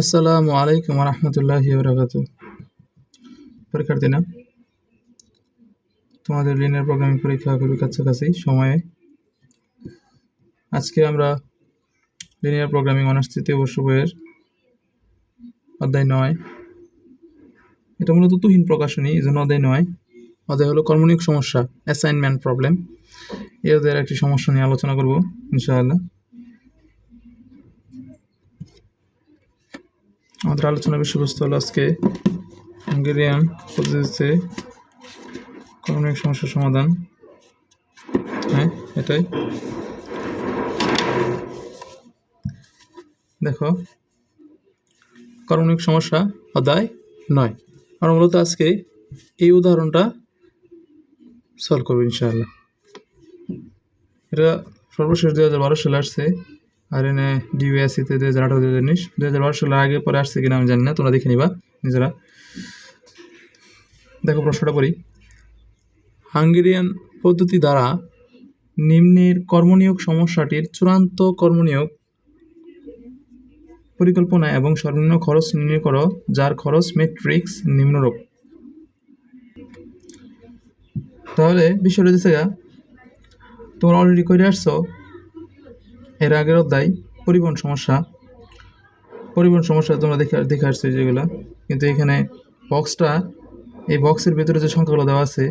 আসসালামু আলাইকুম রহমতুল্লাহি বরকাত পরীক্ষার্থী না তোমাদের লিনিয়ার প্রোগ্রামিং পরীক্ষা খুবই কাছাকাছি সময়ে। আজকে আমরা লিনিয়ার প্রোগ্রামিং অনার্স তৃতীয় বর্ষ বইয়ের অধ্যায় নয়। এটা মূলত তুহিন প্রকাশনী, এই জন্য অধ্যায় নয়। অধ্যায় হলো কর্মনিক সমস্যা অ্যাসাইনমেন্ট প্রবলেম এই অধ্যায়ের একটি সমস্যা নিয়ে আলোচনা করব, ইনশাআল্লাহ। আমাদের আলোচনা বিষয়বস্তু হলো আজকে হাঙ্গেরিয়ান পদ্ধতিতে কর্মনিয়োগ সমস্যার সমাধান। হ্যাঁ এটাই। দেখো কর্মনিয়োগ সমস্যা অধ্যায় নয়। আর মূলত আজকে এই উদাহরণটা সলভ করব ইনশাআল্লাহ। এটা সর্বশেষ দুই হাজার বারো সালে আসছে। আর এনে ডিউএসিতে দুই হাজার আঠারো দুই হাজার উনিশ দুই হাজার আগে পরে আসছে কিনা আমি জানি না, তোমরা দেখে নিবা, নিজেরা। দেখো প্রশ্নটা করি হাঙ্গেরিয়ান পদ্ধতি দ্বারা নিম্নের কর্মনিয়োগ সমস্যাটির চূড়ান্ত কর্মনিয়োগ পরিকল্পনা এবং সর্বনিম্ন খরচ নির্ণয় করো, যার খরচ মেট্রিক্স নিম্নরূপ। তাহলে বিষয়টা হচ্ছে তোমরা অলরেডি করে আসছো এর আগের অধ্যায়, পরিবহন সমস্যা। পরিবহন সমস্যা তোমরা দেখে দেখে আসছো যেগুলো। কিন্তু এখানে বক্সটা এই বক্সের ভেতরে যে সংখ্যাগুলো দেওয়া আছে,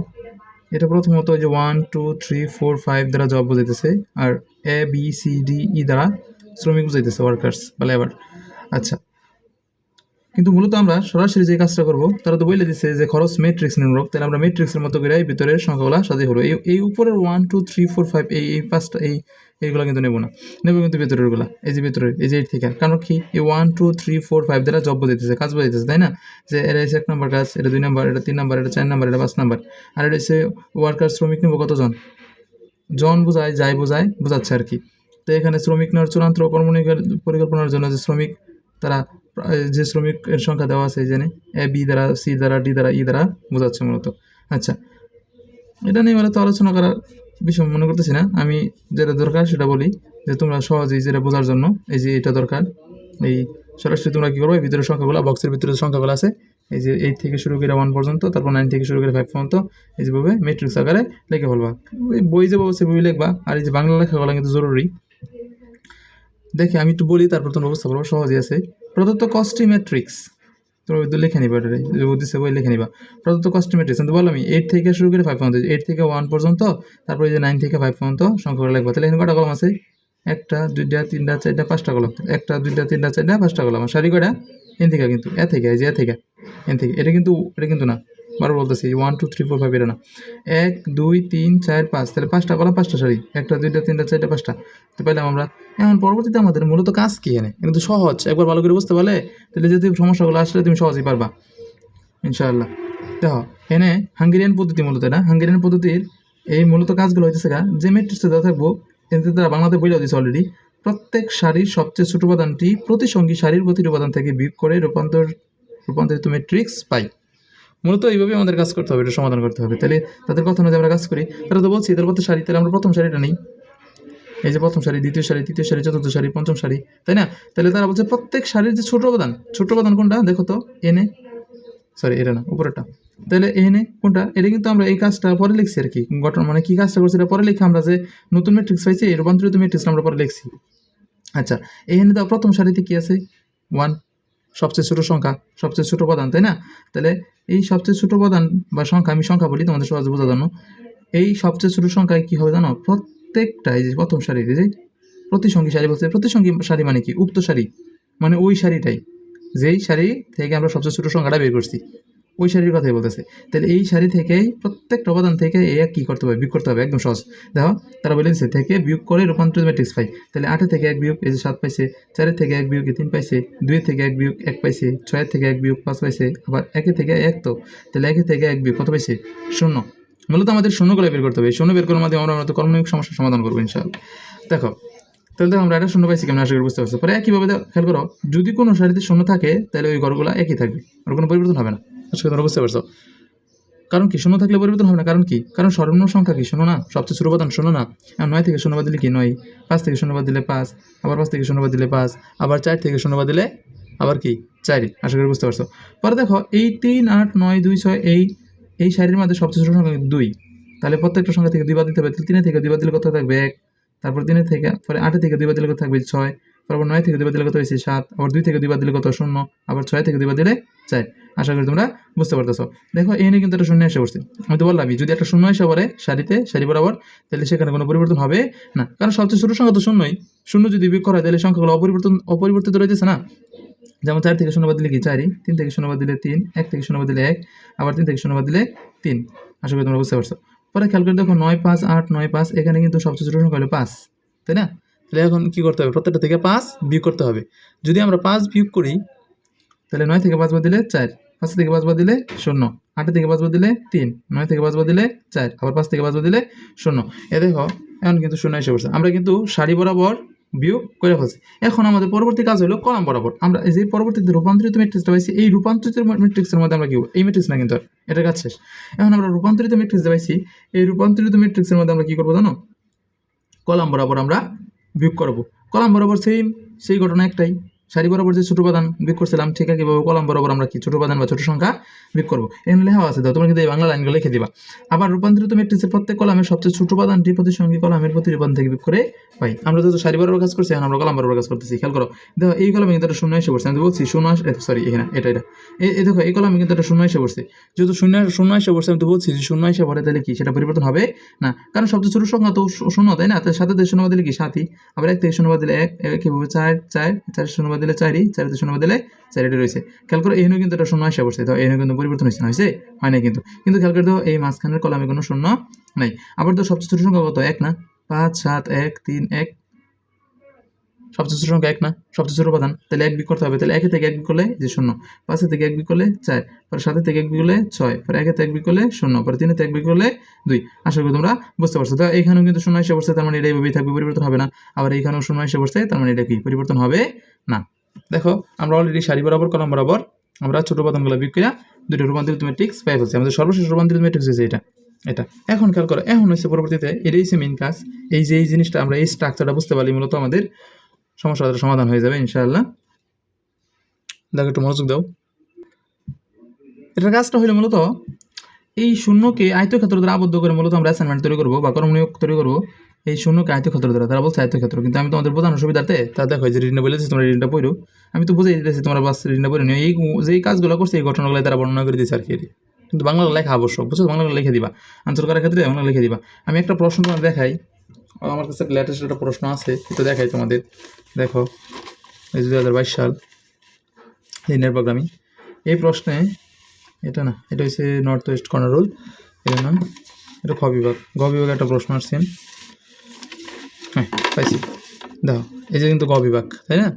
এটা প্রথমত যে one two three four five দ্বারা জব বোঝাইতেছে, আর A B C D E দ্বারা শ্রমিক বুঝাইতেছে ওয়ার্কার্স বা লেবার আচ্ছা কিন্তু মূলত আমরা সরাসরি যে কাজটা করব, তারা তো বলে দিচ্ছে যে খরচ ম্যাট্রিক্স নির্ভর তাহলে আমরা ম্যাট্রিক্সের মতো করে ভিতরের সংখ্যাগুলো সাজিয়ে হলো। এই উপরের one two three four five এই এই পাঁচটা এই এইগুলো কিন্তু নেব না। নেব কিন্তু ভেতরেরগুলো এই যে ভেতরের, এই যে এইট থেকে। কারণ কি, এই one two three four five দ্বারা জব দিতেছে, কাজ বোঝাইতেছে তাই না? যে এটা হচ্ছে এক নম্বর কাজ, এটা দুই নম্বর, এটা তিন নম্বর, এটা চার নম্বর, এটা পাঁচ নম্বর। আর এটা হচ্ছে ওয়ার্কার শ্রমিক নেব কতজন? জন বোঝায়, যাই বোঝায়, বোঝাচ্ছে আর কি। তো এখানে শ্রমিক নেওয়ার চূড়ান্ত কর্মনিয়োগের পরিকল্পনার জন্য যে শ্রমিক তারা যে শ্রমিকের সংখ্যা দেওয়া আছে জেনে এ বি দ্বারা সি দ্বারা ডি দ্বারা ই দ্বারা বোঝাচ্ছে মূলত। আচ্ছা এটা নিয়ে মানে তো আলোচনা করার বিষয় মনে করতেছি না। আমি যেটা দরকার সেটা বলি যে তোমরা সহজেই যেটা বোঝার জন্য, এই যে এটা দরকার। এই সরাসরি তোমরা কী করবে? ভিতরের সংখ্যাগুলো বক্সের ভিতরে সংখ্যাগুলো আছে, এই যে এইট থেকে শুরু করে ওয়ান পর্যন্ত, তারপর নাইন থেকে শুরু করে ফাইভ পর্যন্ত, এই যেভাবে মেট্রিক্স আকারে লিখে ফেলবা। বই যে বলছে, বই লিখবা, আর এই যে বাংলা লেখাগুলো কিন্তু জরুরি। দেখে, আমি একটু বলি, তারপর তোমরা বুঝতে পারব সহজে আছে। প্রদত্ত কস্টি ম্যাট্রিক্স তোমরা ওই তো লিখে নিবা এটা বুদ্ধিছে বই লিখে নিবা। প্রদত্ত কস্টি কিন্তু কিন্তু আমি এইট থেকে শুরু করে ফাইভ পর্যন্ত এইট থেকে ওয়ান পর্যন্ত, তারপরে যে নাইন থেকে ফাইভ পর্যন্ত সংখ্যাগুলো লিখবা। তাহলে এখানে কটা কলম আছে? একটা, দুইটা, তিনটা, চারটা, পাঁচটা কলম একটা, দুইটা, তিনটা, চারটা, পাঁচটা কলম সারি কটা এন থেকে কিন্তু, এ থেকে, এই যে এ থেকে এন থেকে। এটা কিন্তু এটা কিন্তু না। বারবার বলতেছি one two three four five এটা না। এক, দুই, তিন, চার, পাঁচ, তাহলে পাঁচটা কলম পাঁচটা সারি একটা, দুইটা, তিনটা, চারটা, পাঁচটা। তো পেলাম আমরা। এখন পরবর্তীতে আমাদের মূলত কাজ কি এনে কিন্তু সহজ, একবার ভালো করে বুঝতে পারলে তাহলে যদি সমস্যাগুলো আসলে তুমি সহজেই পারবা। ইনশাআল্লাহ। দেখো এনে হাঙ্গেরিয়ান পদ্ধতি মূলত, এটা হাঙ্গেরিয়ান পদ্ধতির এই মূলত কাজগুলো হইতেছে গা, যে মেট্রিক্সে দেওয়া থাকব কিন্তু তারা বাংলাতে বইলেও দিচ্ছে অলরেডি প্রত্যেক সারির সবচেয়ে ছোট উপাদানটি প্রতিসঙ্গী সারির প্রতিটি উপাদান থেকে বিয়োগ করে রূপান্তর রূপান্তরিত ম্যাট্রিক্স পাই। মূলত এইভাবে আমাদের কাজ করতে হবে, এটা সমাধান করতে হবে। তাহলে তাদের কথা অনুযায়ী আমরা কাজ করি। তারা তো বলছি তার প্রতি শাড়ি, তাহলে আমরা প্রথম শাড়িটা নেই। এই যে প্রথম সারি দ্বিতীয় সারি তৃতীয় সারি চতুর্থ শাড়ি, পঞ্চম শাড়ি, তাই না? তাহলে তারা বলছে, প্রত্যেক শাড়ির যে ছোট উপাদান ছোট উপাদান কোনটা? দেখো তো, এনে সরি এটা না, উপরেরটা। তাহলে এনে কোনটা? এটা কিন্তু আমরা এই কাজটা পরে লিখছি আর কি। গঠন মানে কী কাজটা করছি এটা পরে লিখে আমরা যে নতুন ম্যাট্রিক্স পাইছি, এই রূপান্তরিত ম্যাট্রিক্স আমরা পরে লিখছি। আচ্ছা এখানে তো প্রথম শাড়িতে কী আছে? ওয়ান সবচেয়ে ছোট সংখ্যা, সবচেয়ে ছোট উপাদান, তাই না? তাহলে এই সবচেয়ে ছোট উপাদান বা সংখ্যা, আমি সংখ্যা বলি তোমাদের সহজে বোঝা জানো এই সবচেয়ে ছোট সংখ্যায় কী হবে জানো? প্রত্যেকটা এই যে প্রথম সারির যে প্রতিসঙ্গী সারি বলছে, প্রতিসঙ্গী সারি মানে কি? উক্ত সারি মানে ওই সারিটাই। যেই সারি থেকে আমরা সবচেয়ে ছোট সংখ্যাটা বের করছি। ওই শাড়ির কথাই বলতেছে। তাহলে এই শাড়ি থেকেই প্রত্যেকটা উপাদান থেকে এ এক কী করতে হবে? বিয়োগ করতে হবে, একদম সহজ। দেখো, তারা বলে দিচ্ছে থেকে বিয়োগ করে রূপান্তরিত ম্যাট্রিক্স পাই। তাহলে আটের থেকে এক বিয়োগ, এই যে সাত পাইছে চারের থেকে এক বিয়োগ তিন পাইছে দুই থেকে এক বিয়োগ, এক পাইছে ছয়ের থেকে এক বিয়োগ, পাঁচ পাইছে, আবার একের থেকে এক তো। তাহলে একের থেকে এক বিয়োগ কত পাইছে? শূন্য। মূলত আমাদের শূন্যগুলো বের করতে হবে। শূন্য বের করার মাধ্যমে আমরা মূলত কর্মনিয়োগ সমস্যার সমাধান করব, ইনশাআল্লাহ। দেখো, তাহলে দেখো আমরা এটা শূন্য পাইছি কেমন, আশা করি বুঝতে পারছ। পরে একইভাবে খেয়াল করো, যদি কোনো সারিতে শূন্য থাকে, তাহলে ওই ঘরগুলো একই থাকবে, আর কোনো পরিবর্তন হবে না। আশা করি তোমরা বুঝতে পারছ। কারণ কি? শূন্য থাকলে পরিবর্তন হবে না। কারণ কি? কারণ সর্বনিম্ন সংখ্যা কি? শূন্য না? সবচেয়ে ছোট উপাদান শূন্য না? নয় থেকে শূন্যবাদ দিলে কি নয়? পাঁচ থেকে শূন্যবাদ দিলে পাঁচ, আবার পাঁচ থেকে শূন্যবাদ দিলে পাঁচ, আবার চার থেকে শূন্যবাদ দিলে আবার কি? চারি। আশা করি বুঝতে পারছ। পরে দেখো, এই তিন, আট, নয়, দুই, ছয়, এই এই সারির মধ্যে সবচেয়ে ছোট সংখ্যা দুই। তাহলে প্রত্যেকটা সংখ্যা থেকে দুই বাদ দিতে হবে। তিনের থেকে দুই বাদ দিলে কত থাকবে? এক। তারপর তিনের থেকে পরে আটের থেকে দুই বাদ দিলে কত থাকবে? ছয়। তারপর নয় থেকে দুই বাদ দিলে কত হয়েছে? সাত। আবার দুই থেকে দুই বাদ দিলে কত? শূন্য। আবার ছয় থেকে দুই বাদ দিলে চার। আশা করি তোমরা বুঝতে পারতেছো। দেখো এখানে কিন্তু একটা শূন্য এসে পড়ছে। আমি তো বললামই, যদি একটা শূন্য এসে পড়ে সারিতে, সারি বরাবর, তাহলে সেখানে কোনো পরিবর্তন হবে না। কারণ সবচেয়ে ছোট সংখ্যা তো শূন্যই। শূন্য যদি বিয়োগ করা হয়, তাহলে সংখ্যাগুলো অপরিবর্তন, অপরিবর্তিত রয়েছে না। যেমন চার থেকে শূন্য বাদ দিলে কি চারই তিন থেকে শূন্য বাদ দিলে তিন, এক থেকে শূন্যবাদ দিলে এক, আবার তিন থেকে শূন্য বাদ দিলে তিন। আশা করি তোমরা বুঝতে পারছ। পরে খেয়াল করে দেখো, নয়, পাঁচ, আট, নয়, পাঁচ, এখানে কিন্তু সবচেয়ে ছোট সংখ্যা হলো পাঁচ। তাই না? তাহলে এখন কী করতে হবে? প্রত্যেকটা থেকে পাঁচ বিয়োগ করতে হবে। যদি আমরা পাঁচ বিয়োগ করি, তাহলে নয় থেকে পাঁচ বাদ দিলে চার। পাঁচ থেকে পাঁচ বাদ দিলে শূন্য। আট থেকে পাঁচ বাদ দিলে তিন, নয় থেকে পাঁচ বাদ দিলে চার, আবার পাঁচ থেকে পাঁচ বাদ দিলে শূন্য। এ দেখো, এখন কিন্তু শূন্য এসে পড়ছে। আমরা কিন্তু সারি বরাবর বিয়োগ করে ফেলছি। এখন আমাদের পরবর্তী কাজ হলো কলাম বরাবর। আমরা যে পরবর্তীতে রূপান্তরিত ম্যাট্রিক্সটা পাইছি, এই রূপান্তরিত ম্যাট্রিক্সের মধ্যে আমরা কি? এই ম্যাট্রিক্স না কিন্তু এটা কাজ শেষ। এখন আমরা রূপান্তরিত ম্যাট্রিক্স পাইছি, এই রূপান্তরিত ম্যাট্রিক্সের মধ্যে আমরা কি করব জানো? কলাম বরাবর আমরা বিয়োগ করব। কলাম বরাবর সেম সেই ঘটনা একটাই। সারি বরাবর যে ছোট উপাদান বিয়োগ করছিলাম, ঠিক আছে কীভাবে কলাম বরাবর আমরা কি ছোট উপাদান বা ছোট সংখ্যা বিয়োগ করব? এখানে লেখা আছে দাও তোমরা কিন্তু এই বাংলা লাইনগুলো লিখে দিবা। আবার রূপান্তরিত ম্যাট্রিক্সের প্রত্যেক কলামের সবচেয়ে ছোট উপাদানটি প্রতিসঙ্গী কলামের প্রতি উপাদান থেকে বিয়োগ করে পাই। আমরা যেহেতু সারি বরাবর কাজ করছি, এখন আমরা কলাম বরাবর কাজ করতেছি, খেয়াল করো। দেখো, এই কলামে কিন্তু একটা শূন্য এসে পড়ছে, আমি বলছি শূন্য সরি এখানে, এটা এটা। এই দেখো, এই কলামে কিন্তু একটা শূন্য এসে পড়ছে। যেহেতু শূন্য শূন্য এসে পড়ছে, আমি তো বলছি যে শূন্য এসে পড়ে, তাহলে কি সেটা পরিবর্তন হবে? না, কারণ সবচেয়ে ছোট সংখ্যা তো শূন্য, তাই না? তার সাথে শূন্য বাদ দিলে কি সাতই, আবার এক থেকে শূন্য দিলে এক এক কীভাবে চার চার চার শূন্য বাদ দিলে চারি চার থেকে শূন্য বাদ দিলে চারিটি রয়েছে। খেয়াল করো, এখানেও কিন্তু এটা শূন্য আসে অবশ্যই। তো এখানে কিন্তু পরিবর্তন হয়েছে, না হয়েছে? হয় না কিন্তু। কিন্তু খেয়াল করে দেখো, এই মাঝখানের কলামে কোনো শূন্য নাই। আবার তো সবচেয়ে ছোট সংখ্যা কত? এক না? পাঁচ, সাত, এক, তিন, এক। সবচেয়ে ছোট সংখ্যা এক না, সবচেয়ে ছোট উপাদান। তাহলে এক বিক করতে হবে, তাহলে একে থেকে এক বিক করলে যে শূন্য পাঁচের থেকে এক বিক করলে চার পরে সাতের থেকে এক বিক করলে ছয় পরে একে এক বিক করলে শূন্য পরে থেকে এক বিক করলে দুই। আশা করি তোমরা বুঝতে পারছ। তো এইখানেও কিন্তু শূন্য এসে পড়ছে, তার মানে এটা এইভাবেই থাকবে, পরিবর্তন হবে না। আবার এখানেও শূন্য এসে পড়ছে, তার মানে এটা কি? পরিবর্তন হবে না। দেখো, আমরা অলরেডি সারি বরাবর, কলম বরাবর, আমরা ছোট উপাদানগুলো বিক করে দুটো রূপান্তরিত ম্যাট্রিক্স পাই ফেলছি আমাদের সর্বশেষ রূপান্তরিত ম্যাট্রিক্স হয়েছে এটা এটা। এখন খেয়াল করো, এখন হচ্ছে পরবর্তীতে, এটাই হচ্ছে মেন কাজ। এই যে, এই জিনিসটা আমরা, এই স্ট্রাকচারটা বুঝতে পারলে মূলত আমাদের সমস্যাটার সমাধান হয়ে যাবে, ইনশাআল্লাহ। দেখো, একটু মনোযোগ দাও। এটার কাজটা হলো মূলত, এই শূন্যকে আয়তক্ষেত্র দ্বারা আবদ্ধ করে মূলত আমরা অ্যাসাইনমেন্ট তৈরি করব বা কর্মনিয়োগ তৈরি করব এই শূন্যকে আয়তক্ষেত্র দ্বারা। তারা বলছে আয়তক্ষেত্র, কিন্তু আমি তোমাদের বোঝানোর সুবিধার্থে, তা দেখো যে ঋণটা বলেছি তোমরা ঋণটা পড়ো। আমি তো বুঝেই দিতেছি, তোমরা বাস ঋণটা পড়ে এই যেই কাজগুলো করছে, এই ঘটনাগুলো তারা বর্ণনা করে দিয়েছে আর কি কিন্তু বাংলা লেখা আবশ্যক, বুঝছ? বাংলা লিখে দিবা। আনসার করার ক্ষেত্রে বাংলা লিখে দিবা। আমি একটা প্রশ্ন তোমার দেখাই। আমার কাছে লেটেস্ট একটা প্রশ্ন আছে তো দেখাই তোমাদের। দেখো, এই দু হাজার বাইশ সাল লিনিয়ার প্রোগ্রামিং। এই প্রশ্নে, এটা না, এটা হচ্ছে নর্থ ওয়েস্ট কর্নার এটা না এটা খ বিভাগ। গ বিভাগে একটা প্রশ্ন আসছেন হ্যাঁ পাইছি। দেখো, এই যে কিন্তু গ বিভাগ, তাই না?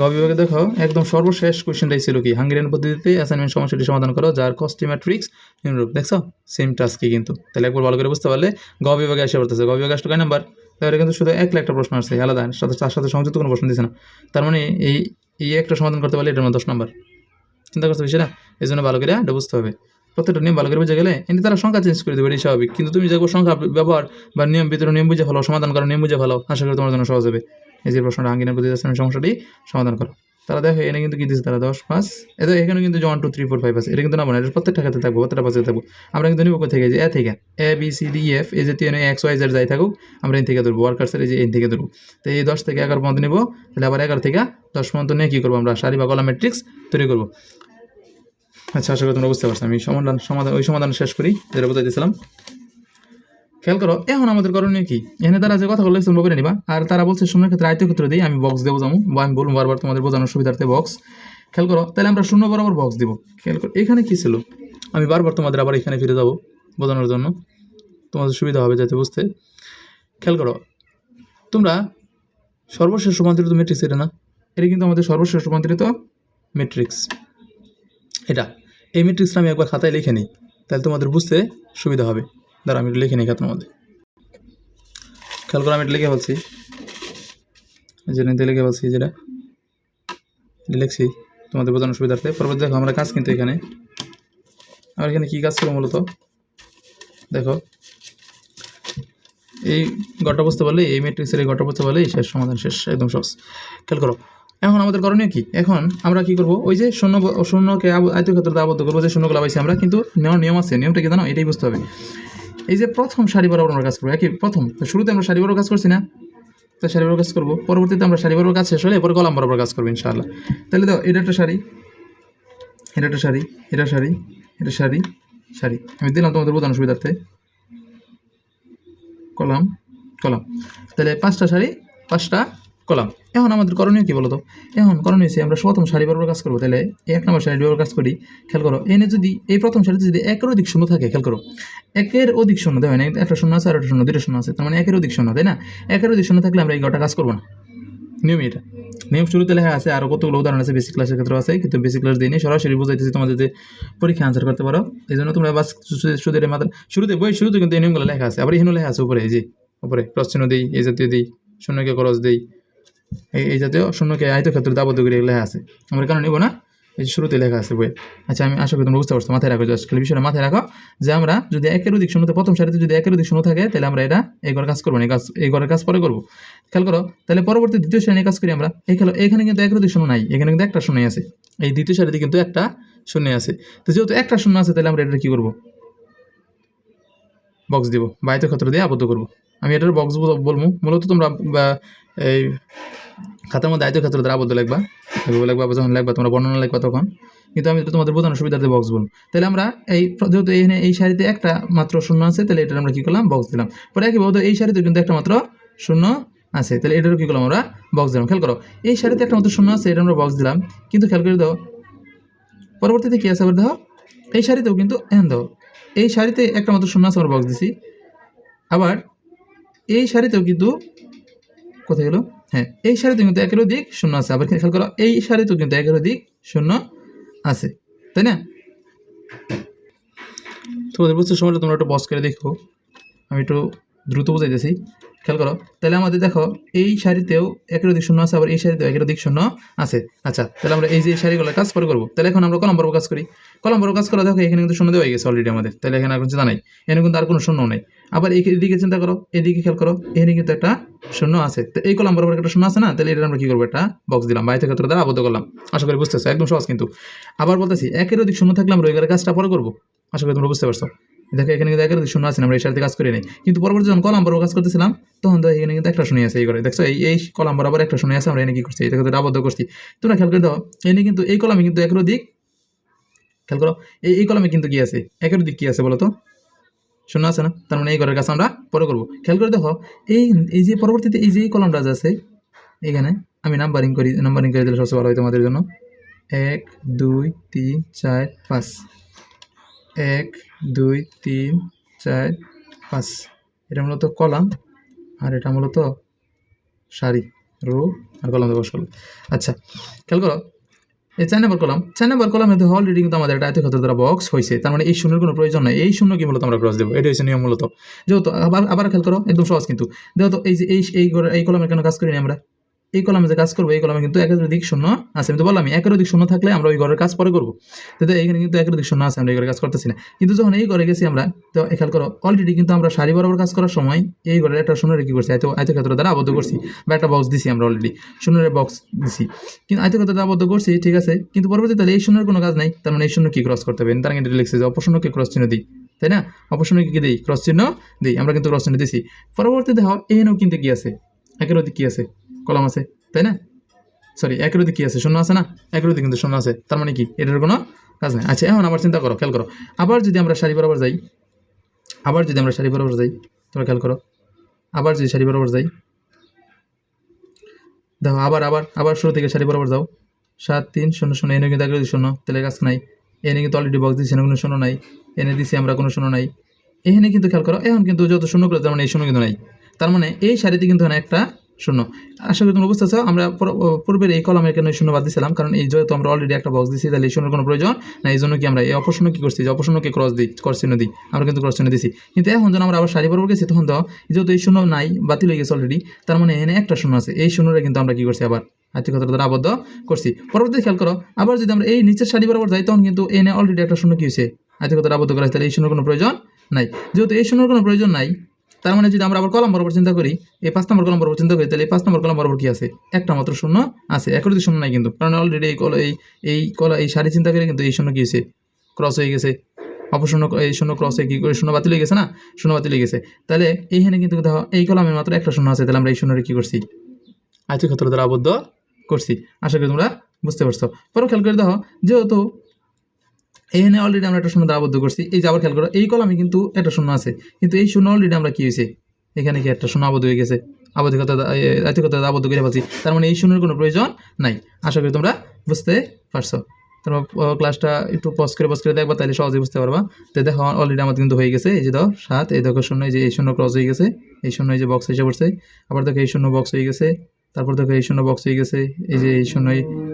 গ বিভাগে দেখো, একদম সর্বশেষ কোয়েশ্চেনটাই ছিল কি? হাঙ্গেরিয়ান পদ্ধতিতে অ্যাসাইনমেন্ট সমস্যাটি সমাধান করো, যার কস্টি ম্যাট্রিক্স নিম্নরূপ দেখছ? সেম টাস্কই কিন্তু। তাহলে একবার ভালো করে বুঝতে পারলে, গ বিভাগে এসে পড়তেছে। গ বিভাগে আসলে কয় নাম্বার? তাহলে কিন্তু শুধু এক একটা প্রশ্ন আসছে, আলাদা, সাথে তার সাথে সংযুক্ত কোনো প্রশ্ন দিচ্ছে না। তার মানে এই এই একটা সমাধান করতে পারলে এটার দশ নম্বর। চিন্তা করতে না এই জন্য ভালো করে এটা বুঝতে হবে। প্রত্যেকটা নিয়ম ভালো করে বুঝে গেলে এমনি তারা সংখ্যা চেঞ্জ করে দেবে, এটাই স্বাভাবিক। কিন্তু তুমি যাব সংখ্যা ব্যবহার বা নিয়ম ভিতরে নিয়ম বুঝে ভালো সমাধান করো, নিয়ম বুঝে ভালো আশা করি তোমার জন্য সহজ হবে। এই যে প্রশ্নটা আঙ্গিনের প্রতি সমস্যাটি সমাধান করো। তারা দেখো এখানে কিন্তু কি দিচ্ছে তারা? দশ পাঁচ। এটা এখানে কিন্তু one two three four five আছে। এটা কিন্তু না এটা প্রত্যেকটা খাতে থাকব, প্রত্যেকটা পাশে থাকব। আমরা কিন্তু নিব থেকে যে এ থেকে। A, B, C, D, F, এই জাতীয় এক্স, ওয়াই, জেড যাই থাকুক, আমরা এন থেকে ধরবো। ওয়ার্কার্সের এই যে এন থেকে ধরবো। তো এই দশ থেকে এগারো পর্যন্ত নিবো। তাহলে আবার এগারো থেকে দশ পর্যন্ত নিয়ে কী করব আমরা? সারি বা কলা ম্যাট্রিক্স তৈরি করব। আচ্ছা আশা করি তোমরা বুঝতে পারছ। আমি সমাধান সমাধান ওই সমাধান শেষ করি। যেটা বোঝাই খেয়াল করো, এখন আমাদের করণীয় কি? এখানে তারা যে কথা বলে তোমরা করে নিবা, আর তারা বলছে, শূন্যের ক্ষেত্রে আয়ত্ত ক্ষেত্র দিই আমি বক্স দেবো যাব বা আমি বলব, বারবার তোমাদের বোঝানোর সুবিধার্থে বক্স খেয়াল করো, তাহলে আমরা শূন্য বরাবর বক্স দিব। খেয়াল করো, এখানে কি ছিল? আমি বারবার তোমাদের আবার এখানে ফিরে যাব বোঝানোর জন্য। তোমাদের সুবিধা হবে যাতে বুঝতে। খেয়াল করো, তোমরা সর্বশেষ রূপান্তরিত ম্যাট্রিক্স এটা না? এটা কিন্তু আমাদের সর্বশেষ রূপান্তরিত ম্যাট্রিক্স এটা, এই ম্যাট্রিক্সটা আমি একবার খাতায় লিখে নিই, তাহলে তোমাদের বুঝতে সুবিধা হবে। দাঁড়া, আমি লিখে নিই খাতার মধ্যে। খেয়াল করে, আমি এটা লিখে বলছি যে নিতে লিখে বলছি যেটা লিখছি তোমাদের বোঝানোর সুবিধার্থে। পরবর্তী দেখো, আমরা কাজ কিন্তু এখানে। আমার এখানে কী কাজ ছিল মূলত দেখো। এই গটা বুঝতে পারলে, এই ম্যাট্রিক্সের এই গটা বুঝতে পারলে, শেষ, সমাধান শেষ, একদম সহজ। খেয়াল করো। এখন আমাদের করণীয় কি? এখন আমরা কি করব? ওই যে শূন্য শূন্যকে আয়তক্ষেত্রতে আবদ্ধ করব, যে শূন্যগুলো পাইছি আমরা, কিন্তু নেওয়ার নিয়ম আছে। নিয়মটা কি জানো? এটাই বুঝতে হবে। এই যে প্রথম সারি বরাবর আমরা কাজ করব, একই? প্রথম। তো শুরুতে আমরা সারি বরাবর কাজ করছি না? তো সারি বরাবর কাজ করব। পরবর্তীতে আমরা সারি বরাবর কাজ শেষ হলে এরপর কলাম বরাবর কাজ করব ইনশাআল্লাহ। তাহলে দাও এটা একটা শাড়ি এটা একটা শাড়ি এটা শাড়ি এটা শাড়ি শাড়ি আমি দিলাম তোমাদের বোঝানোর সুবিধার্থে। কলাম। কলাম। তাহলে পাঁচটা শাড়ি পাঁচটা কলাম। এখন আমাদের করণীয় কি বলতো? এখন করণীয় হচ্ছে আমরা প্রথম সারি বরাবর কাজ করব, তাহলে এক নম্বর সারি বরাবর কাজ করি, খেয়াল করো, এনে যদি, এই প্রথম সারিতে যদি একের অধিক শূন্য থাকে, খেয়াল করো, একের অধিক শূন্য, দেখো না, একটা শূন্য আছে আর একটা শূন্য দুটো শূন্য আছে, তার মানে একের অধিক শূন্য, তাই না? একের অধিক শূন্য থাকলে আমরা এই গোটা কাজ করব না। নিয়ম এটা। নিয়ম শুরুতে লেখা আছে আরও কতগুলো উদাহরণ আছে বেসিক ক্লাসের ক্ষেত্রে আছে, কিন্তু বেসিক ক্লাস দিইনি সরাসরি বুঝাইতেছি তোমাদের যে পরীক্ষা আনসার করতে পারো। এই জন্য তোমরা বাস শুধু- মাত্র শুরুতে, বই শুরুতে কিন্তু এই নিয়মগুলো লেখা আছে, আবার এখানেও লেখা আছে, উপরে, এই যে, উপরে চিহ্ন দিই, এই জাতীয় দিই, শূন্যকে ক্রস দিই এই জাতীয় শূন্যকে আয়ত ক্ষেত্রে আবদ্ধ করে লেখা আছে। আমরা কেন নিব না? এই শুরুতে লেখা আছে বই আচ্ছা আমি আশা করি তোমরা বুঝতে পারছ, মাথায় রাখো জাস্ট খালি বিষয়টা মাথায় রাখো, যে আমরা যদি একের অধিক শূন্যতে প্রথম সারিতে যদি একের অধিক শূন্য থাকে, তাহলে আমরা এটা এই ঘরের কাজ করব না কাজ এই ঘরের কাজ পরে করব। খেয়াল করো, তাহলে পরবর্তী দ্বিতীয় শ্রেণির কাজ করি আমরা। এই খেলো এখানে কিন্তু একের অধিক শূন্য নাই, এখানে কিন্তু একটা শূন্য আছে। এই দ্বিতীয় সারিতে কিন্তু একটা শূন্য আছে। তো যেহেতু একটা শূন্য আছে, তাহলে আমরা এটা কি করব? বক্স দিব বাইতে ক্ষেত্র দিয়ে আবদ্ধ করব। আমি এটার বক্স বলব, মূলত তোমরা এই খাতার মধ্যে আয়ত ক্ষেত্র দ্বারা আবদ্ধ লিখবা, এভাবে লিখবা বা যখন লিখবা, তোমরা বর্ণনা লিখবা তখন। কিন্তু আমি তোমাদের বোঝানোর সুবিধাতে বক্স বলুন তাহলে আমরা এই যেহেতু এখানে এই শাড়িতে একটা মাত্র শূন্য আছে, তাহলে এটা আমরা কী করলাম? বক্স দিলাম। পরে একইভাবে এই শাড়িতে কিন্তু একটা মাত্র শূন্য আছে। তাহলে এটারও কি করলাম আমরা? বক্স দিলাম। খেয়াল করো, এই শাড়িতে একটা মাত্র শূন্য আছে, এটা আমরা বক্স দিলাম। কিন্তু খেয়াল করে দাও, পরবর্তীতে কি আছে আবার দেখো? এই শাড়িতেও কিন্তু এখন দাও এই শাড়িতে একটা মাত্র শূন্য আছে, আমরা বক্স দিছি। আবার এই শাড়িতেও কিন্তু কোথায় গেল? হ্যাঁ এই সারিতে কিন্তু একের দিক শূন্য আছে। আবার খেয়াল করো, এই সারিতেও কিন্তু একের দিক শূন্য আছে, তাই না? তোমাদের বুঝতে সময়টা তোমরা একটু বস করে দেখো। আমি একটু দ্রুত বুঝাইতেছি। খেয়াল করো, তাহলে আমাদের দেখো, এই শাড়িতেও একের অধিক শূন্য আছে, আবার এই শাড়িতেও একের অধিক শূন্য আছে। আচ্ছা তাহলে আমরা এই যে শাড়িগুলো কাজ পরে করব। তাহলে এখন আমরা কলম বড় কাজ করি। কলম বড় কাজ করা দেখো, এখানে কিন্তু শূন্য দেওয়া হয়ে গেছে অলরেডি আমাদের। তাহলে এখানে আর কোনো চিন্তা নাই। এখানে কিন্তু আর কোনো শূন্য নেই। আবার এদিকে চিন্তা করো এদিকে খেয়াল করো, এখানে কিন্তু একটা শূন্য আছে। তো এই কলম বরাবর একটা শূন্য আছে না? তাহলে এটা আমরা কি করব? একটা বক্স দিলাম। বাইতে ক্ষেত্রে দ্বারা আবদ্ধ করলাম। আশা করি বুঝতেছো, একদম সহজ কিন্তু। আবার বলতেছি একের অধিক শূন্য থাকলে আমরা ওই কাজটা পরে করব। আশা করি তোমরা বুঝতে পারছ। দেখো, এখানে কিন্তু একের শূন্য আছে, আমরা এই সাথে কাজ করি নাই। কিন্তু পরবর্তী যখন কলাম কাজ করতেছিলাম, তখন তো এখানে কিন্তু একটা শূন্য আছে, এই করে। দেখছ, এই এই কলাম বরাবর একটা শূন্য আছে, আমরা এনে কি করছি? এটা কিন্তু আবদ্ধ করছি। তোমরা খেয়াল করে দাও এনে কিন্তু, এই কলামে কিন্তু একের দিক, খেয়াল করো, এই এই কলামে কিন্তু কি আছে? একের দিক কি আছে বলো তো? শূন্য আছে না? তার মানে এই ঘরের কাছে আমরা পরে করব। খেয়াল করে দেখো, এই এই যে পরবর্তীতে এই যে এই কলামটা আছে, এখানে আমি নাম্বারিং করি নাম্বারিং করে দিলে সবচেয়ে ভালো হয় তোমাদের জন্য। এক, দুই, তিন, চার, পাঁচ। এক, দুই, তিন, চার, পাঁচ। এটা মূলত কলাম, আর এটা মূলত সারি, রো, আর কলাম দিয়ে বসল আচ্ছা খেয়াল করো, এই চার নম্বর কলাম, চার নম্বর কলামে তো অলরেডি কিন্তু আমাদের একটা আয়তক্ষেত্র দ্বারা বক্স হয়েছে তার মানে এই শূন্যের কোনো প্রয়োজন নাই। এই শূন্য কি মূলত আমরা ক্রস দেবো? এটা হচ্ছে নিয়ম মূলত। যেহেতু আবার আবার খেয়াল করো, একদম সহজ কিন্তু। যেহেতু এই যে এই এই কলামের কেন কাজ করিনি আমরা? এই কলামে যে কাজ করব, এই কলামে কিন্তু একের দিক শূন্য আছে। আমি তো বললাম একের দিক শূন্য থাকলে আমরা ওই ঘরের কাজ পরে করব। তো এখানে কিন্তু একের দিক শূন্য আছে, আমরা এই ঘরে কাজ করতেছি না। কিন্তু যখন এই ঘরে গেছি আমরা, তো খেয়াল করো অলরেডি কিন্তু আমরা সারি বরাবর কাজ করার সময় এই ঘরের একটা শূন্য কি করছি। আয়তো আয়তক্ষেত্র দ্বারা আবদ্ধ করছি বা একটা বক্স দিছি আমরা অলরেডি শূন্যের বক্স দিছি। কিন্তু আয়তক্ষেত্র দ্বারা আবদ্ধ করছি, ঠিক আছে, কিন্তু পরবর্তীতে এই শূন্যের কোনো কাজ নাই, তার মানে এই শূন্য কি ক্রস করতে হবে? তারা কিন্তু লিখছে যে অপশূন্যকে ক্রস চিহ্ন দিই, তাই না? অপশূন্যকে কি দিই ক্রস চিহ্ন দিই, আমরা কিন্তু ক্রস চিহ্ন দিছি। পরবর্তীতে দেখো এখানেও কিন্তু কি আছে? একের অধিক কি আছে? কলম আছে, তাই না? সরি একের অধিক কি আছে? শূন্য আছে না? একের অধিক কিন্তু শূন্য আছে। তার মানে কি? এটার কোনো কাজ নেই। আচ্ছা এখন আবার চিন্তা করো, খেয়াল করো। আবার যদি আমরা সারি বরাবর যাই, আবার যদি আমরা সারি বরাবর যাই, তোমরা খেয়াল করো। আবার যদি সারি বরাবর যাই, দেখো, আবার আবার আবার শুরু থেকে সারি বরাবর যাও। সাত, তিন, শূন্য শূন্য, এনে কিন্তু অধিক শূন্য, তাহলে কাজ নাই। এনে কিন্তু অলরেডি বক্স দিচ্ছি কোনো শূন্য নাই। এনে দিছি আমরা কোনো শূন্য নাই। এখানে কিন্তু খেয়াল করো, এখন কিন্তু যত শূন্য করে, তার মানে এই শূন্য কিন্তু নাই। তার মানে এই সারিতে কিন্তু একটা শূন্য। আশা করি তোমরা বুঝতেছো আমরা পূর্বের এই কলমের কেন শূন্য বাদ দিয়েছিলাম কারণ এই যেহেতু আমরা অলরেডি একটা বক্স দিচ্ছি তাহলে এই শূন্যের কোনো প্রয়োজন না এই জন্য কি আমরা এই অপশূন্য কি করছি? যে অপশূন্যকে ক্রস দিই ক্রস চিহ্ন দিই। আমরা কিন্তু ক্রস চিহ্ন দিছি। কিন্তু এখন যখন আমরা আবার সারি বরাবর গেছি তখন তো যেহেতু এই শূন্য নাই, বাতিল হয়ে গেছে অলরেডি তার মানে এখানে একটা শূন্য আছে। এই শূন্যটা কিন্তু আমরা কি করছি আবার? আর্থিকতার দ্বারা আবদ্ধ করছি। পরবর্তী খেয়াল করো, আবার যদি আমরা এই নিচের সারি বরাবর যাই, তখন কিন্তু এনে অলরেডি একটা শূন্য কি হয়েছে? আর্থিকতার আবদ্ধ করা হয়েছে, তাহলে এই শূন্যর কোনো প্রয়োজন নাই। যেহেতু এই শূন্যর কোনো প্রয়োজন নাই তার মানে যদি আমরা আবার কলম বরাবর চিন্তা করি, এই পাঁচ নম্বর কলম বরাবর চিন্তা করি, তাহলে এই পাঁচ নম্বর কলম বরাবর কি আছে? একটা মাত্র শূন্য আছে। একটি শূন্য নাই কিন্তু, কারণ অলরেডি এই কল এই এই কলা এই সারি চিন্তা করে কিন্তু এই শূন্য কি হয়েছে? ক্রস হয়ে গেছে। অপশূন্য এই শূন্য ক্রস কি করে শূন্য বাতিল হয়ে গেছে না? শূন্য বাতিল হয়ে গেছে। তাহলে এইখানে কিন্তু দেখো, এই কলামে মাত্র একটা শূন্য আছে, তাহলে আমরা এই শূন্যটা কি করছি? আয়তক্ষেত্র ক্ষেত্র দ্বারা আবদ্ধ করছি। আশা করি তোমরা বুঝতে পারছ। পরে খেয়াল করে দেখো, যেহেতু এখানে অলরেডি আমরা একটা শূন্য দ্বারা আবদ্ধ করছি। এই যে আবার খেয়াল করো, এই কলামে কিন্তু একটা শূন্য আছে। কিন্তু এই শূন্য অলরেডি আমরা কি হয়েছে? এখানে কি একটা শূন্য আবদ্ধ হয়ে গেছে? আবদ্ধকতা দ্বারা আবদ্ধ করে ফেলছি। তার মানে এই শূন্যের কোনো প্রয়োজন নাই। আশা করি তোমরা বুঝতে পারছ। তোমরা ক্লাসটা একটু পজ করে পজ করে দেখবা তাহলে সহজে বুঝতে পারবা। তো দেখো অলরেডি আমাদের কিন্তু হয়ে গেছে, এই যে দাও সাত, এই দেখো শূন্য, এই যে এই শূন্য ক্রস হয়ে গেছে, এই শূন্য, এই যে বক্স এসে পড়ছে। আবার দেখো এই শূন্য বক্স হয়ে গেছে, তারপর দেখো এই শূন্য বক্স হয়ে গেছে, এই যে এই শূন্য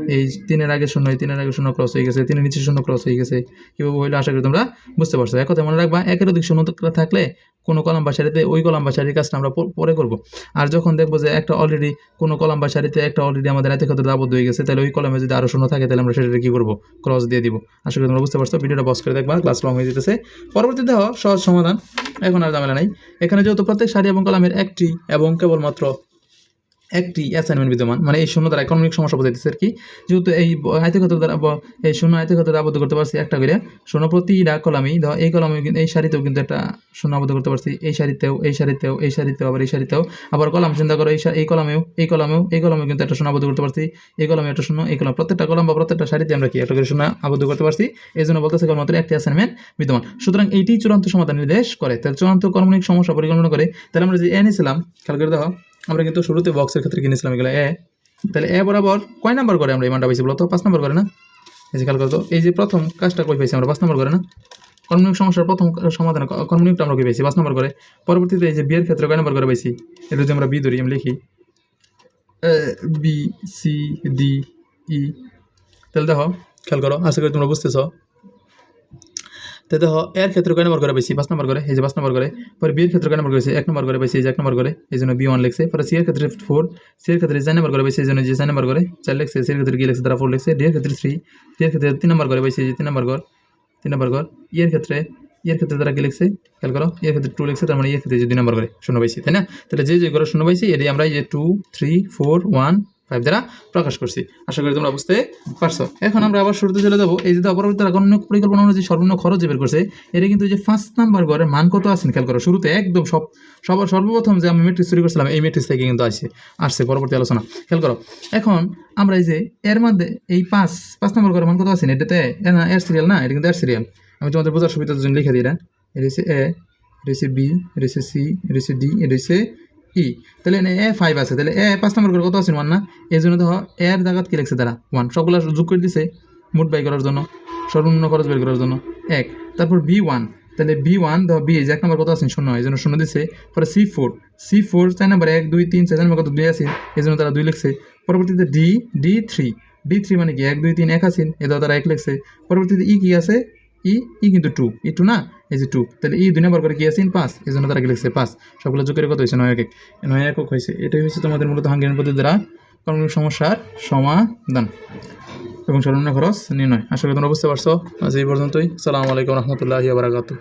এই- তিনের আগে শূন্য, এই তিনের আগে শূন্য ক্রস হয়ে গেছে তিনের নিচে শূন্য ক্রস হয়ে গেছে, কীভাবে হইলে আশা করি তোমরা বুঝতে পারছ। এক কথা মনে রাখবা, একের অধিক শূন্য থাকলে কোনো কলাম বা সারিতে, ওই কলাম বা সারির কাজটা আমরা পরে করব। আর যখন দেখব যে একটা অলরেডি কোনো কলাম বা সারিতে একটা অলরেডি আমাদের এত ক্ষেত্রে আবদ্ধ হয়ে গেছে, তাহলে ওই কলামে যদি আরও শূন্য থাকে, তাহলে আমরা সেটা কি করব? ক্রস দিয়ে দিব। আশা করি তোমরা বুঝতে পারছ, ভিডিওটা বস করে দেখবা ক্লাস লং হয়ে যেতেছে। পরবর্তীতে সহজ সমাধান, এখন আর ঝামেলা নাই। এখানে যেহেতু প্রত্যেক সারি এবং কলামের একটি এবং কেবলমাত্র একটি অ্যাসাইনমেন্ট বিদ্যমান। মানে এই শূন্য দ্বারা ইকোনমিক সমস্যা বোঝাইতেছে আর কি। যেহেতু এই আয়তক্ষেত্র দ্বারা এই শূন্য আয়তক্ষেত্র আবদ্ধ করতে পারছি একটা করে। শূন্য প্রতিটা কলামই, ধর এই কলামে কিন্তু, এই সারিতেও কিন্তু একটা শূন্য আবদ্ধ করতে পারছি। এই সারিতেও এই সারিতেও এই সারিতেও, আবার এই সারিতেও। আবার কলাম চিন্তা করো, এই এই কলামেও এই কলামেও এই কলামেও কিন্তু একটা শূন্য আবদ্ধ করতে পারছি। এই কলামে একটা শূন্য, এই কলাম, প্রত্যেকটা কলাম বা প্রত্যেকটা সারিতে আমরা কি একটা করে শূন্য আবদ্ধ করতে পারছি? এই জন্য বলতেছে কেবলমাত্র একটি অ্যাসাইনমেন্ট বিদ্যমান। সুতরাং এইটি চূড়ান্ত সমাধান নির্দেশ করে। তাহলে চূড়ান্ত কর্মনিক সমস্যা পরিকল্পনা করে। তাহলে আমরা যে এ নিয়েছিলাম খেয়াল করে দেখো। আমরা কিন্তু শুরুতে বক্সের ক্ষেত্রে কিনেছিলাম এগুলো, এ। তাহলে এ বরাবর কয় নাম্বার করে আমরা এই মানটা পাইছি বলতো পাঁচ নাম্বার করে না? এই যে খেয়াল করতো এই যে প্রথম কাজটা কই পাইছি আমরা? পাঁচ নাম্বার করে না? কর্মনিক সমস্যার প্রথম সমাধান কর্মনিকটা আমরা কই পাইছি? পাঁচ নাম্বার করে। পরবর্তীতে এই যে বিয়ের ক্ষেত্রে কয় নাম্বার করে পাইছি? এটা যদি আমরা বি ধরি, আমি লিখি। বি সি ডি ই তাহলে দেখো, খেয়াল করো, আশা করি তোমরা বুঝতেছো। তো দেখো এর ক্ষেত্রে কয় নম্বর করে পাইছি, পাঁচ নম্বর করে এই যে পাঁচ নম্বর করে পরে বিয়ের ক্ষেত্রে কয় নম্বর করেছে এক নম্বর করে এই যে এক নম্বর করে এই জন্য বি ওয়ান লিখছে পরে সি এর ক্ষেত্রে ফোর সি এর ক্ষেত্রে চার নম্বর করে পাইছি, এই জন্য যে চার নম্বর করে চার লিখছে সি এর ক্ষেত্রে কি লিখছে তারা ফোর লিখছে, ডি এর ক্ষেত্রে থ্রি ডি এর ক্ষেত্রে তিন নম্বর করে এই যে তিন নম্বর ঘর তিন নম্বর ঘর ই এর ক্ষেত্রে ই এর ক্ষেত্রে তারা কি লিখছে, খেয়াল করো ই এর ক্ষেত্রে টু লিখছে তার মানে ই এর ক্ষেত্রে যে দুই নম্বর করে শূন্য পাইছি, তাই না? তাহলে যে যে করে শূন্য পাইছি এটি আমরা যে two three four one five দ্বারা প্রকাশ করছি। আশা করি তোমরা বুঝতে পারছ। এখন আমরা আবার শুরুতে চলে যাব। এই যে অপরবর্তী গণনা পরিকল্পনা অনুযায়ী সর্বনিম্ন খরচ বের করছে, এটা কিন্তু যে ফার্স্ট নাম্বার ঘরের মান কত আছে? খেয়াল করো, শুরুতে একদম সব সবার সর্বপ্রথম যে আমি মেট্রিক্স তৈরি করছিলাম, এই মেট্রিক্স থেকে কিন্তু আসছে আসছে পরবর্তী আলোচনা। খেয়াল করো, এখন আমরা এই যে এর মধ্যে এই পাঁচ পাঁচ নম্বর ঘরের মান কত আছে? না এটাতে না, এর সিরিয়াল না, এটা কিন্তু এর সিরিয়াল আমি তোমাদের বোঝার সুবিধার জন্য লিখে দিই এটা। এটা হচ্ছে এ, এটা হচ্ছে বি এটা হচ্ছে সি, এটা হচ্ছে ডি, এটা হচ্ছে ই তাহলে এ ফাইভ আছে। তাহলে এ পাঁচ নম্বর করে কত আছে ওয়ান না? এই জন্য দেখো এর জায়গাত কি লিখছে তারা? ওয়ান সবগুলো যোগ করে দিছে মোট বাই করার জন্য, সর্বনিম্ন খরচ বের করার জন্য। এক। তারপর বি ওয়ান তাহলে বি ওয়ান ধর বি এই যে এক নম্বর কত আছে? শূন্য। এই জন্য শূন্য দিচ্ছে পরে সি ফোর সি ফোর চার নম্বর এক, দুই, তিন, চার নম্বর কত? দুই আছে। এই জন্য তারা দুই লিখছে। পরবর্তীতে D D three D three মানে কি? এক, দুই, তিন, এক আছে। এ তারা এক লিখছে। পরবর্তীতে ই কি আছে? ই ই কিন্তু টু ই টু না? এই যে টু তাহলে ই দুই নম্বর করে কি আছে? পাঁচ, এই জন্য তারা কি লিখছে পাঁচ। সবগুলো যোগের কত হয়েছে, নয় এক নয় একক হয়েছে। এটাই হচ্ছে তোমাদের মূলত হাঙ্গেরিয়ান পদ্ধতি দ্বারা কর্মী সমস্যার সমাধান। এবং সর্বনিম্ন খরচ নির্ণয়। আশা করি তোমরা বুঝতে পারছ। আজ এই পর্যন্তই। সালামু আলাইকুম রহমতুল্লাহি বারাকাতু